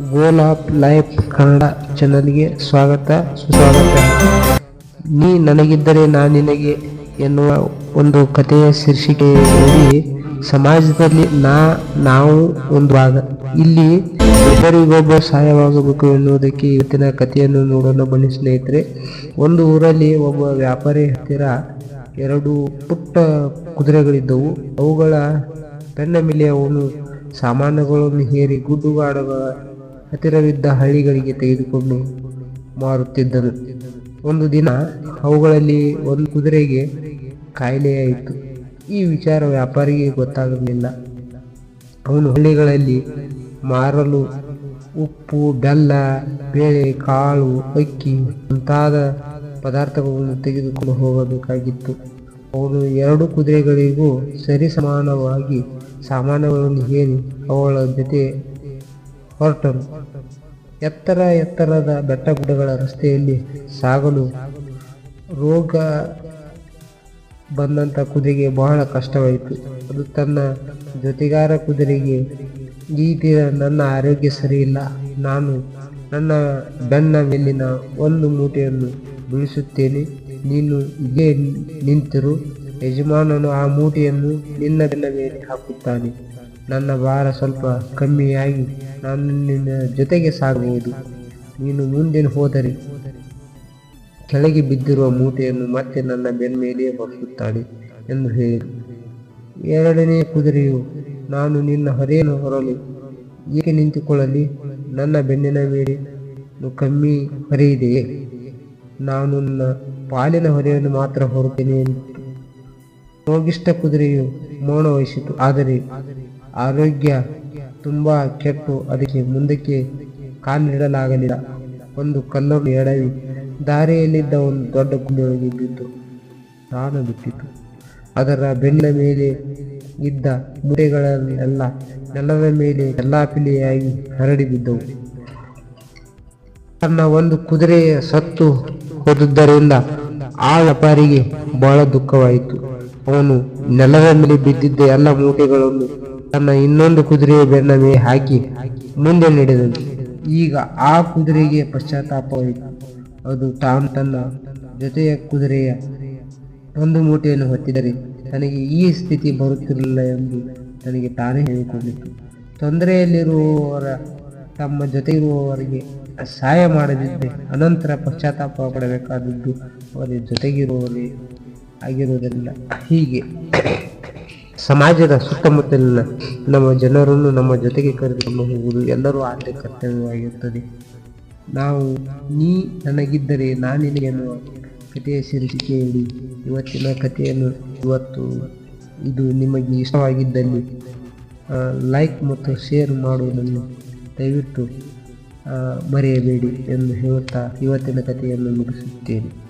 Goal of life Kannada ಚಾನಲ್ಗೆ ಸ್ವಾಗತ, ಸುಸ್ವಾಗತ. ನೀ ನನಗಿದ್ದರೆ ನಾನು ನಿನಗೆ ಎನ್ನುವ ಒಂದು ಕಥೆಯ ಶೀರ್ಷಿಕೆಯಲ್ಲಿ ಸಮಾಜದಲ್ಲಿ ನಾ, ನಾವು ಒಂದು ಭಾಗ. ಇಲ್ಲಿ ಒಬ್ಬರಿಗೊಬ್ಬ ಸಹಾಯವಾಗಬೇಕು ಎನ್ನುವುದಕ್ಕೆ ಇವತ್ತಿನ ಕಥೆಯನ್ನು ನೋಡೋಣ ಬನ್ನಿ ಸ್ನೇಹಿತರೆ. ಒಂದು ಊರಲ್ಲಿ ಒಬ್ಬ ವ್ಯಾಪಾರಿ ಹತ್ತಿರ ಎರಡು ಪುಟ್ಟ ಕುದುರೆಗಳಿದ್ದವು. ಅವುಗಳ ಬೆನ್ನ ಮೇಲೆ ಅವನು ಸಾಮಾನುಗಳನ್ನು ಹೇರಿ ಗುಡ್ಡುಗಾಡುಗಳ ಹತ್ತಿರವಿದ್ದ ಹಳ್ಳಿಗಳಿಗೆ ತೆಗೆದುಕೊಂಡು ಮಾರುತ್ತಿದ್ದರು. ಒಂದು ದಿನ ಅವುಗಳಲ್ಲಿ ಒಂದು ಕುದುರೆಗೆ ಕಾಯಿಲೆಯಾಯಿತು. ಈ ವಿಚಾರ ವ್ಯಾಪಾರಿಗೆ ಗೊತ್ತಾಗಲಿಲ್ಲ. ಅವನು ಹಳ್ಳಿಗಳಲ್ಲಿ ಮಾರಲು ಉಪ್ಪು, ಬೆಲ್ಲ, ಬೇಳೆ, ಕಾಳು, ಅಕ್ಕಿ ಮುಂತಾದ ಪದಾರ್ಥಗಳನ್ನು ತೆಗೆದುಕೊಂಡು ಹೋಗಬೇಕಾಗಿತ್ತು. ಅವನು ಎರಡು ಕುದುರೆಗಳಿಗೂ ಸರಿಸಮಾನವಾಗಿ ಸಾಮಾನುಗಳನ್ನು ಹೇರಿ ಅವುಗಳ ಜೊತೆ ಹೊರಟನು ಎತ್ತರ ಎತ್ತರದ ಬೆಟ್ಟ ಗುಡ್ಡಗಳ ರಸ್ತೆಯಲ್ಲಿ ಸಾಗಲು ರೋಗ ಬಂದಂಥ ಕುದುರೆಗೆ ಬಹಳ ಕಷ್ಟವಾಯಿತು. ಅದು ತನ್ನ ಜೊತೆಗಾರ ಕುದುರೆಗೆ, ಈ ದಿನ ನನ್ನ ಆರೋಗ್ಯ ಸರಿಯಿಲ್ಲ. ನಾನು ನನ್ನ ಬೆನ್ನ ಮೇಲಿನ ಒಂದು ಮೂಟೆಯನ್ನು ಬೀಳಿಸುತ್ತೇನೆ. ನೀನು ಇದೇ ನಿಂತಿರು. ಯಜಮಾನನು ಆ ಮೂಟೆಯನ್ನು ನಿನ್ನ ಬೆನ್ನ ಮೇಲೆ ಹಾಕುತ್ತಾನೆ. ನನ್ನ ಭಾರ ಸ್ವಲ್ಪ ಕಮ್ಮಿಯಾಗಿ ನಾನು ನಿನ್ನ ಜೊತೆಗೆ ಸಾಗಬಹುದು ನೀನು ಮುಂದೆ ಹೋದರೆ ಕೆಳಗೆ ಬಿದ್ದಿರುವ ಮೂಟೆಯನ್ನು ಮತ್ತೆ ನನ್ನ ಬೆನ್ಮೇಲೆಯೇ ಮೇಲೆ ಹೊರಿಸುತ್ತಾನೆ ಎಂದು ಹೇಳಿದರು ಎರಡನೇ ಕುದುರೆಯು, ನಾನು ನಿನ್ನ ಹೊರೆಯನ್ನು ಹೊರಲು, ಏಕೆ ನಿಂತುಕೊಳ್ಳಲಿ? ನನ್ನ ಬೆನ್ನಿನ ಮೇಲೆ ಕಮ್ಮಿ ಹೊರೆಯಿದೆಯೇ ನಾನು ನನ್ನ ಪಾಲಿನ ಹೊರೆಯನ್ನು ಮಾತ್ರ ಹೊರುತ್ತೇನೆ ಹೋಗಿಷ್ಟ ಕುದುರೆಯು ಮೌನ ವಹಿಸಿತು ಆದರೆ ಆರೋಗ್ಯ ತುಂಬಾ ಕೆಟ್ಟು, ಅದಕ್ಕೆ ಮುಂದಕ್ಕೆ ಕಾಲಿಡಲಾಗಲಿಲ್ಲ ಒಂದು ಕಲ್ಲನ್ನು ಎಡವಿ ದಾರಿಯಲ್ಲಿದ್ದ ಒಂದು ದೊಡ್ಡ ಗುಂಡಿಯೊಳಗೆ ಬಿದ್ದು ಪ್ರಾಣ ಬಿಟ್ಟಿತು ಅದರ ಬೆನ್ನ ಮೇಲೆ ಇದ್ದ ಮುರೆಗಳೆಲ್ಲ ನೆಲದ ಮೇಲೆ ಎಲ್ಲಾಪಿಲಿಯಾಗಿ ಹರಡಿ ಬಿದ್ದವು. ತನ್ನ ಒಂದು ಕುದುರೆಯ ಸತ್ತು ಹೋದುದರಿಂದ ಆ ವ್ಯಾಪಾರಿಗೆ ಬಹಳ ದುಃಖವಾಯಿತು. ಅವನು ನೆಲದ ಮೇಲೆ ಬಿದ್ದಿದ್ದ ಎಲ್ಲ ಮೂಟೆಗಳನ್ನು ತನ್ನ ಇನ್ನೊಂದು ಕುದುರೆಯ ಬೆನ್ನ ಹಾಕಿ ಮುಂದೆ ನಡೆದನು. ಈಗ ಆ ಕುದುರೆಗೆ ಪಶ್ಚಾತ್ತಾಪವಾಯಿತು ಅದು ತಾನು ತನ್ನ ಜೊತೆಯ ಕುದುರೆಯ ಒಂದು ಮೂಟೆಯನ್ನು ಹೊತ್ತಿದರೆ ತನಗೆ ಈ ಸ್ಥಿತಿ ಬರುತ್ತಿರಲಿಲ್ಲ ಎಂದು ತನಗೆ ತಾನೇ ಹೇಳಿಕೊಂಡಿತು ತೊಂದರೆಯಲ್ಲಿರುವವರ, ತಮ್ಮ ಜೊತೆ ಇರುವವರಿಗೆ ಸಹಾಯ ಮಾಡದಿದ್ದರೆ ಅನಂತರ ಪಶ್ಚಾತ್ತಾಪ ಪಡಬೇಕಾದದ್ದು ಅವರ ಜೊತೆಗಿರುವವರೇ ಆಗಿರುವುದರಿಂದ ಹೀಗೆ ಸಮಾಜದ ಸುತ್ತಮುತ್ತಲಿನ ನಮ್ಮ ಜನರನ್ನು ನಮ್ಮ ಜೊತೆಗೆ ಕರೆದುಕೊಂಡು ಹೋಗುವುದು ಎಲ್ಲರೂ ಆದ್ಯ ಕರ್ತವ್ಯವಾಗಿರುತ್ತದೆ. ನಾವು, ನೀ ನನಗಿದ್ದರೆ ನಾನು ನಿನಗೆ ಎನ್ನುವ ಕಥೆಯ ಶೀರ್ಷಿಕೆಯಲ್ಲಿ ಇವತ್ತಿನ ಕಥೆಯನ್ನು ಇವತ್ತು ಇದು ನಿಮಗೆ ಇಷ್ಟವಾಗಿದ್ದಲ್ಲಿ ಲೈಕ್ ಮತ್ತು ಶೇರ್ ಮಾಡುವುದನ್ನು ದಯವಿಟ್ಟು ಮರೆಯಬೇಡಿ ಎಂದು ಹೇಳುತ್ತಾ ಇವತ್ತಿನ ಕಥೆಯನ್ನು ಮುಗಿಸುತ್ತೇನೆ.